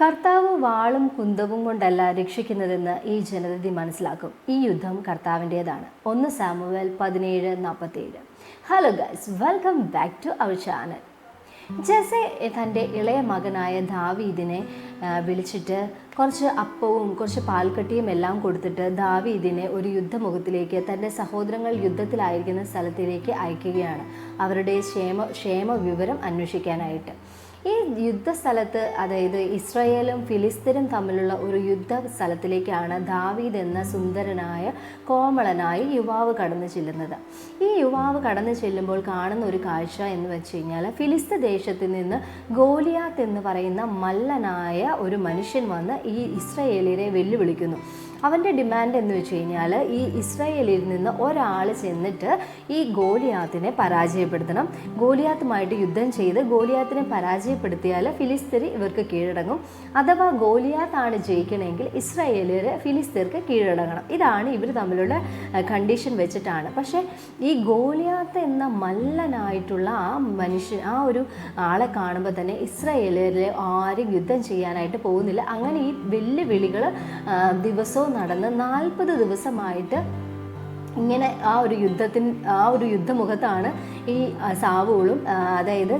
കർത്താവ് വാളും കുന്തവും കൊണ്ടല്ല രക്ഷിക്കുന്നതെന്ന് ഈ ജനതതി മനസ്സിലാക്കും. ഈ യുദ്ധം കർത്താവിന്റെതാണ്. ഒന്ന് സാമുവൽ പതിനേഴ് നാൽപ്പത്തേഴ് hello guys welcome back to our channel Jesse തന്റെ ഇളയ മകനായ ദാവീദിനെ വിളിച്ചിട്ട് കുറച്ച് അപ്പവും കുറച്ച് പാൽക്കട്ടിയും എല്ലാം കൊടുത്തിട്ട് ദാവീദിനെ ഒരു യുദ്ധമുഖത്തിലേക്ക് തന്റെ സഹോദരങ്ങൾ യുദ്ധത്തിലായിരിക്കുന്ന സ്ഥലത്തിലേക്ക് അയക്കുകയാണ്. അവരുടെ ക്ഷേമ ക്ഷേമ വിവരം അന്വേഷിക്കാനായിട്ട്. ഈ യുദ്ധസ്ഥലത്ത് അതായത് ഇസ്രയേലും ഫിലിസ്തീനും തമ്മിലുള്ള ഒരു യുദ്ധ സ്ഥലത്തിലേക്കാണ് ദാവീദ് എന്ന സുന്ദരനായ കോമളനായി യുവാവ് കടന്നു ചെല്ലുന്നത്. ഈ യുവാവ് കടന്നു ചെല്ലുമ്പോൾ കാണുന്ന ഒരു കാഴ്ച എന്ന് വെച്ച് കഴിഞ്ഞാൽ ഫിലിസ്ത ദേശത്ത് നിന്ന് ഗോലിയാത്ത് എന്ന് പറയുന്ന മല്ലനായ ഒരു മനുഷ്യൻ വന്ന് ഈ ഇസ്രയേലിനെ വെല്ലുവിളിക്കുന്നു. അവന്റെ ഡിമാൻഡ് എന്ന് വെച്ച് കഴിഞ്ഞാൽ ഈ ഇസ്രായേലിൽ നിന്ന് ഒരാൾ ചെന്നിട്ട് ഈ ഗോലിയാത്തിനെ പരാജയപ്പെടുത്തണം. ഗോലിയാത്തുമായിട്ട് യുദ്ധം ചെയ്ത് ഗോലിയാത്തിനെ പരാജയപ്പെടുത്തിയാൽ ഫിലിസ്തീർ ഇവർക്ക് കീഴടങ്ങും. അഥവാ ഗോലിയാത്താണ് ജയിക്കണമെങ്കിൽ ഇസ്രായേലിയർ ഫിലിസ്തീർക്ക് കീഴടങ്ങണം. ഇതാണ് ഇവർ തമ്മിലുള്ള കണ്ടീഷൻ വെച്ചിട്ടാണ്. പക്ഷേ ഈ ഗോലിയാത്ത് എന്ന മല്ലനായിട്ടുള്ള ആ മനുഷ്യൻ ആ ഒരു ആളെ കാണുമ്പോൾ തന്നെ ഇസ്രായേലിൽ ആരും യുദ്ധം ചെയ്യാനായിട്ട് പോകുന്നില്ല. അങ്ങനെ ഈ വെല്ലുവിളികൾ ദിവസവും നടന്ന് നാൽപ്പത് ദിവസമായിട്ട് ഇങ്ങനെ ആ ഒരു യുദ്ധത്തിൻ ആ ഒരു യുദ്ധമുഖത്താണ് ഈ സാവൂളും അതായത്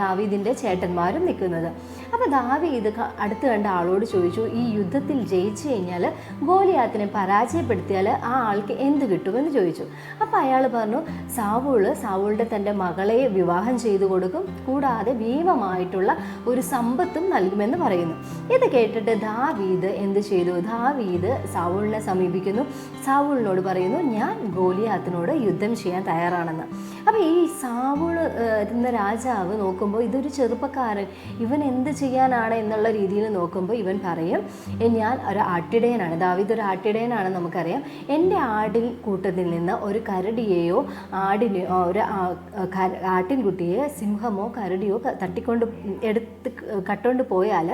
ദാവീദിന്റെ ചേട്ടന്മാരും നിൽക്കുന്നത്. അപ്പോൾ ദാവീദ് അടുത്ത് കണ്ട ആളോട് ചോദിച്ചു ഈ യുദ്ധത്തിൽ ജയിച്ചു കഴിഞ്ഞാൽ ഗോലിയാത്തിനെ പരാജയപ്പെടുത്തിയാൽ ആ ആൾക്ക് എന്ത് കിട്ടുമെന്ന് ചോദിച്ചു. അപ്പോൾ അയാൾ പറഞ്ഞു സാവൂൾ സാവൂളുടെ തന്റെ മകളെ വിവാഹം ചെയ്തു കൊടുക്കും കൂടാതെ ഭീമമായിട്ടുള്ള ഒരു സമ്പത്തും നൽകുമെന്ന് പറയുന്നു. ഇത് കേട്ടിട്ട് ദാവീദ് എന്ത് ചെയ്തു? ദാവീദ് സാവൂളിനെ സമീപിക്കുന്നു. സാവൂളിനോട് പറയുന്നു ഞാൻ ഗോലിയാത്തിനോട് യുദ്ധം ചെയ്യാൻ തയ്യാറാണെന്ന്. അപ്പോൾ ഈ സാവൂൾ എന്ന രാജാവ് നോക്കുമ്പോൾ ഇതൊരു ചെറുപ്പക്കാരൻ ഇവൻ എന്ത് ചെയ്യാനാണ് എന്നുള്ള രീതിയിൽ നോക്കുമ്പോൾ ഇവൻ പറയും ഞാൻ ഒരു ആട്ടിടയനാണ് ദാവിദ് ഒരു ആട്ടിടയനാണ് നമുക്കറിയാം. എന്റെ ആടിൻ കൂട്ടത്തിൽ നിന്ന് ഒരു കരടിയെയോ ആടിനെയോ ഒരു ആട്ടിൻകുട്ടിയെ സിംഹമോ കരടിയോ തട്ടിക്കൊണ്ട് എടുത്ത് കട്ടുകൊണ്ട് പോയാൽ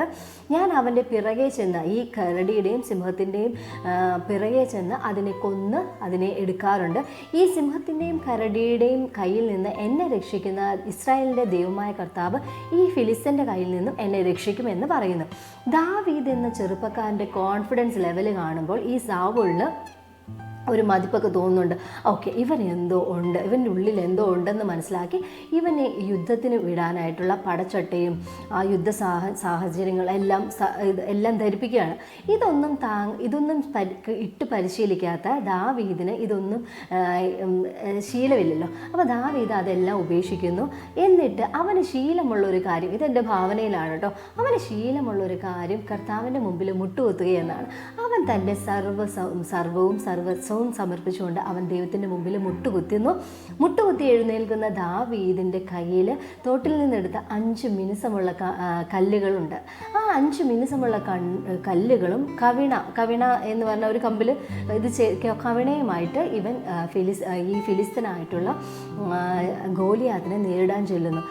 ഞാൻ അവന്റെ പിറകെ ചെന്ന് ഈ കരടിയുടെയും സിംഹത്തിന്റെയും പിറകെ ചെന്ന് അതിനെ കൊന്ന് അതിനെ എടുക്കാറുണ്ട് ഈ സിംഹത്തിന്റെയും കരടിയുടെയും കയ്യിൽ നിന്ന് എന്നെ രക്ഷിക്കുന്ന ഇസ്രായേലിന്റെ ദൈവമായ കർത്താവ് ഈ ഫിലിസ്തന്റെ കയ്യിൽ നിന്നും എന്നെ രക്ഷിക്കുമെന്ന് പറയുന്നു. ദാവീദ് എന്ന ചെറുപ്പക്കാരന്റെ കോൺഫിഡൻസ് ലെവൽ കാണുമ്പോൾ ഈ സാവുളിന് ഒരു മതിപ്പൊക്കെ തോന്നുന്നുണ്ട്. ഓക്കെ ഇവൻ എന്തോ ഉണ്ട്? ഇവന്റെ ഉള്ളിൽ എന്തോ ഉണ്ടെന്ന് മനസ്സിലാക്കി ഇവനെ യുദ്ധത്തിന് വിടാനായിട്ടുള്ള പടച്ചട്ടയും ആ യുദ്ധ സാഹ സാഹചര്യങ്ങളെല്ലാം എല്ലാം ധരിപ്പിക്കുകയാണ്. ഇതൊന്നും താ ഇതൊന്നും ഇട്ട് പരിശീലിക്കാത്ത ദാവീദിന് ഇതൊന്നും ആ, ശീലമില്ലല്ലോ. അപ്പോൾ ദാവീദ് അതെല്ലാം ഉപേക്ഷിക്കുന്നു. എന്നിട്ട് അവന് ശീലമുള്ള ഒരു കാര്യം ഇതെന്റെ ഭാവനയിലാണ് കേട്ടോ. അവന് ശീലമുള്ള ഒരു കാര്യം കർത്താവിന്റെ മുമ്പിൽ മുട്ടുകുത്തുക എന്നാണ് തന്റെ സർവ സർവവും സർവസ്വവും സമർപ്പിച്ചുകൊണ്ട് അവൻ ദൈവത്തിന്റെ മുമ്പിൽ മുട്ടുകുത്തുന്നു. മുട്ടുകുത്തി എഴുന്നേൽക്കുന്ന ദാവീദിന്റെ കയ്യിൽ തോട്ടിൽ നിന്നെടുത്ത അഞ്ച് മിനുസമുള്ള കല്ലുകളുണ്ട്. ആ അഞ്ച് മിനുസമുള്ള കൺ കല്ലുകളും കവിണ കവിണ എന്ന് പറഞ്ഞ ഒരു കമ്പിൽ ഇത് കവിണയുമായിട്ട് ഇവൻ ഫിലിസ് ഈ ഫിലിസ്തനായിട്ടുള്ള ഗോലിയാത്തിനെ നേരിടാൻ ചെല്ലുന്നു.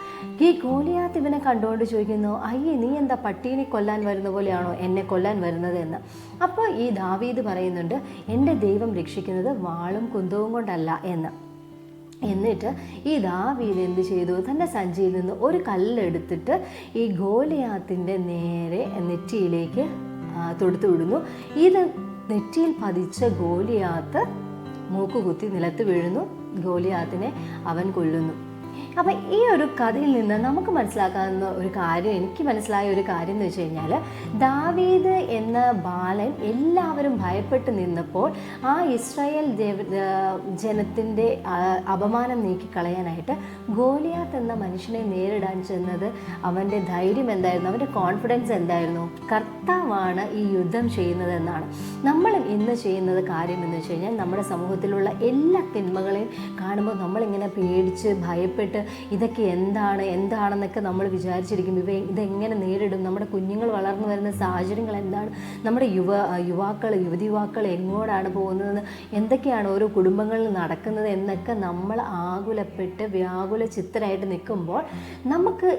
ഈ ഗോലിയാത്ത് ഇവനെ കണ്ടുകൊണ്ട് ചോദിക്കുന്നു അയ്യേ നീ എന്താ പട്ടീനെ കൊല്ലാൻ വരുന്ന പോലെയാണോ എന്നെ കൊല്ലാൻ വരുന്നത് എന്ന്? അപ്പോൾ ഈ ദാവീദ് പറയുന്നുണ്ട് എന്റെ ദൈവം രക്ഷിക്കുന്നത് വാളും കുന്തവും കൊണ്ടല്ല എന്ന്. എന്നിട്ട് ഈ ദാവീദ് എന്ത് ചെയ്തു? തന്റെ സഞ്ചിയിൽ നിന്ന് ഒരു കല്ലെടുത്തിട്ട് ഈ ഗോലിയാത്തിന്റെ നേരെ നെറ്റിയിലേക്ക് തൊടുത്തു വിടുന്നു. ഇത് നെറ്റിയിൽ പതിച്ച ഗോലിയാത്ത് മൂക്കുകുത്തി നിലത്ത് വീഴുന്നു. ഗോലിയാത്തിനെ അവൻ കൊല്ലുന്നു. അപ്പം ഈ ഒരു കഥയിൽ നിന്ന് നമുക്ക് മനസ്സിലാക്കാവുന്ന ഒരു കാര്യം എനിക്ക് മനസ്സിലായ ഒരു കാര്യം എന്ന് വെച്ച് കഴിഞ്ഞാൽ ദാവീദ് എന്ന ബാലൻ എല്ലാവരും ഭയപ്പെട്ട് നിന്നപ്പോൾ ആ ഇസ്രായേൽ ദേവ- ജനത്തിന്റെ അപമാനം നീക്കിക്കളയാനായിട്ട് ഗോലിയാത്ത് എന്ന മനുഷ്യനെ നേരിടാൻ ചെന്നത് അവന്റെ ധൈര്യം എന്തായിരുന്നു? അവന്റെ കോൺഫിഡൻസ് എന്തായിരുന്നു? കർത്താവാണ് ഈ യുദ്ധം ചെയ്യുന്നത് എന്നാണ്. നമ്മൾ ഇന്ന് ചെയ്യുന്നത് കാര്യം എന്ന് വെച്ച് കഴിഞ്ഞാൽ നമ്മുടെ സമൂഹത്തിലുള്ള എല്ലാ തിന്മകളെയും കാണുമ്പോൾ നമ്മളിങ്ങനെ പേടിച്ച് ഭയപ്പെട്ട് ഇതൊക്കെ എന്താണ് എന്താണെന്നൊക്കെ നമ്മൾ വിചാരിച്ചിരിക്കും. ഇവ ഇതെങ്ങനെ നേരിടും? നമ്മുടെ കുഞ്ഞുങ്ങൾ വളർന്നു വരുന്ന സാഹചര്യങ്ങൾ എന്താണ്? നമ്മുടെ യുവ യുവാക്കൾ യുവതി യുവാക്കൾ എങ്ങോട്ടാണ് പോകുന്നത്? എന്തൊക്കെയാണ് ഓരോ കുടുംബങ്ങളിൽ നടക്കുന്നത് എന്നൊക്കെ നമ്മൾ ആകുലപ്പെട്ട് വ്യാകുല ചിത്തരായിട്ട് നിൽക്കുമ്പോൾ നമുക്ക്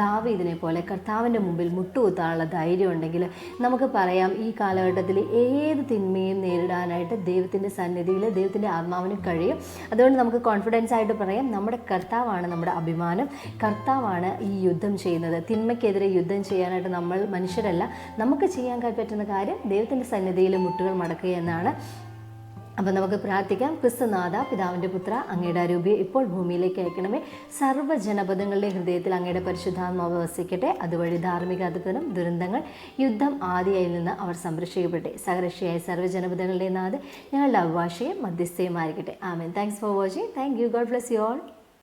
ദാവീദിനെ പോലെ കർത്താവിന്റെ മുമ്പിൽ മുട്ടുകുത്താനുള്ള ധൈര്യം ഉണ്ടെങ്കിൽ നമുക്ക് പറയാം ഈ കാലഘട്ടത്തിൽ ഏത് തിന്മയും നേരിടാനായിട്ട് ദൈവത്തിന്റെ സന്നിധിയിൽ ദൈവത്തിന്റെ ആത്മാവിന് കഴിയും. അതുകൊണ്ട് നമുക്ക് കോൺഫിഡൻസ് ആയിട്ട് പറയാം നമ്മുടെ കർത്താവാണ് നമ്മുടെ അഭിമാനം. കർത്താവാണ് ഈ യുദ്ധം ചെയ്യുന്നത്. തിന്മയ്ക്കെതിരെ യുദ്ധം ചെയ്യാനായിട്ട് നമ്മൾ മനുഷ്യരല്ല. നമുക്ക് ചെയ്യാൻ പറ്റുന്ന കാര്യം ദൈവത്തിന്റെ സന്നിധിയിൽ മുട്ടുകൾ മടക്കുക എന്നാണ്. അപ്പം നമുക്ക് പ്രാർത്ഥിക്കാം. ക്രിസ്തുനാഥ പിതാവിന്റെ പുത്ര അങ്ങയുടെ അരൂപിയെ ഇപ്പോൾ ഭൂമിയിലേക്ക് അയക്കണമേ. സർവ ജനപദങ്ങളുടെ ഹൃദയത്തിൽ അങ്ങയുടെ പരിശുദ്ധാത്മാവ് വസിക്കട്ടെ. അതുവഴി ധാർമ്മിക അധിപനം ദുരന്തങ്ങൾ യുദ്ധം ആദിയായി നിന്ന് അവർ സംരക്ഷിക്കപ്പെട്ടെ. സഹരക്ഷയായ സർവജനപദങ്ങളുടെ നാഥ് ഞങ്ങളുടെ അവകാശയും മധ്യസ്ഥയുമായിരിക്കട്ടെ. ആമേൻ. Thanks for watching thank you God bless you all